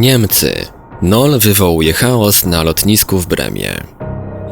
Niemcy. Nol wywołuje chaos na lotnisku w Bremie.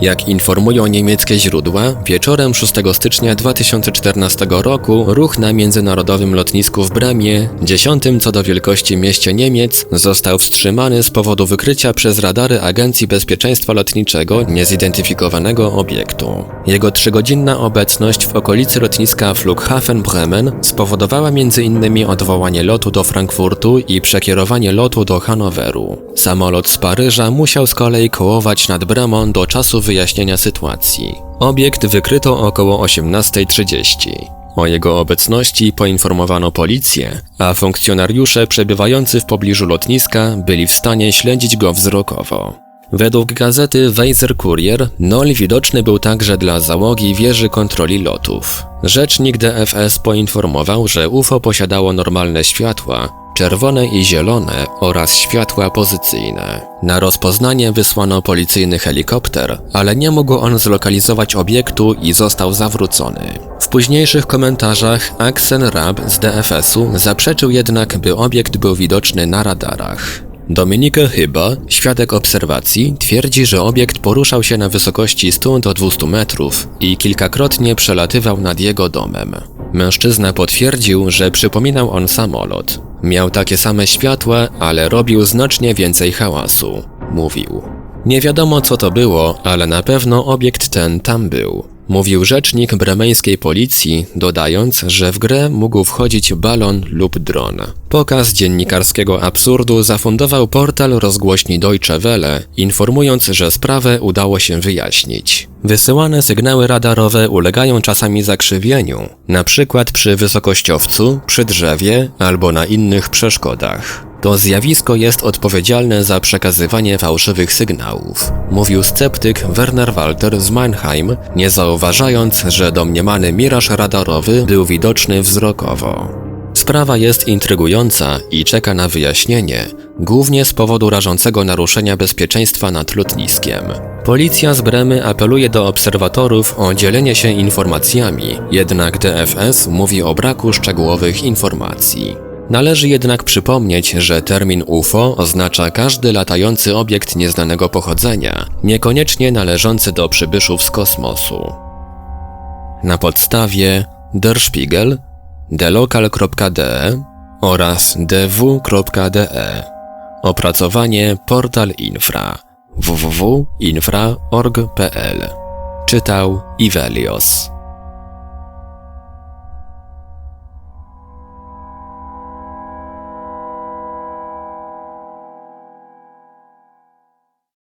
Jak informują niemieckie źródła, wieczorem 6 stycznia 2014 roku ruch na międzynarodowym lotnisku w Bremie, dziesiątym co do wielkości mieście Niemiec, został wstrzymany z powodu wykrycia przez radary Agencji Bezpieczeństwa Lotniczego niezidentyfikowanego obiektu. Jego trzygodzinna obecność w okolicy lotniska Flughafen Bremen spowodowała m.in. odwołanie lotu do Frankfurtu i przekierowanie lotu do Hanoweru. Samolot z Paryża musiał z kolei kołować nad Bremą do czasu wyjaśnienia sytuacji. Obiekt wykryto około 18.30. O jego obecności poinformowano policję, a funkcjonariusze przebywający w pobliżu lotniska byli w stanie śledzić go wzrokowo. Według gazety Weiser Kurier, Nol widoczny był także dla załogi wieży kontroli lotów. Rzecznik DFS poinformował, że UFO posiadało normalne światła, czerwone i zielone oraz światła pozycyjne. Na rozpoznanie wysłano policyjny helikopter, ale nie mógł on zlokalizować obiektu i został zawrócony. W późniejszych komentarzach Axel Rab z DFS-u zaprzeczył jednak, by obiekt był widoczny na radarach. Dominika Chyba, świadek obserwacji, twierdzi, że obiekt poruszał się na wysokości 100 do 200 metrów i kilkakrotnie przelatywał nad jego domem. Mężczyzna potwierdził, że przypominał on samolot. Miał takie same światła, ale robił znacznie więcej hałasu. Mówił. Nie wiadomo co to było, ale na pewno obiekt ten tam był. Mówił rzecznik bremeńskiej policji, dodając, że w grę mógł wchodzić balon lub dron. Pokaz dziennikarskiego absurdu zafundował portal rozgłośni Deutsche Welle, informując, że sprawę udało się wyjaśnić. Wysyłane sygnały radarowe ulegają czasami zakrzywieniu, na przykład przy wysokościowcu, przy drzewie albo na innych przeszkodach. To zjawisko jest odpowiedzialne za przekazywanie fałszywych sygnałów, mówił sceptyk Werner Walter z Mannheim, nie zauważając, że domniemany miraż radarowy był widoczny wzrokowo. Sprawa jest intrygująca i czeka na wyjaśnienie, głównie z powodu rażącego naruszenia bezpieczeństwa nad lotniskiem. Policja z Bremy apeluje do obserwatorów o dzielenie się informacjami, jednak DFS mówi o braku szczegółowych informacji. Należy jednak przypomnieć, że termin UFO oznacza każdy latający obiekt nieznanego pochodzenia, niekoniecznie należący do przybyszów z kosmosu. Na podstawie Der Spiegel, delocal.de oraz dw.de Opracowanie Portal Infra www.infra.org.pl Czytał Ivelios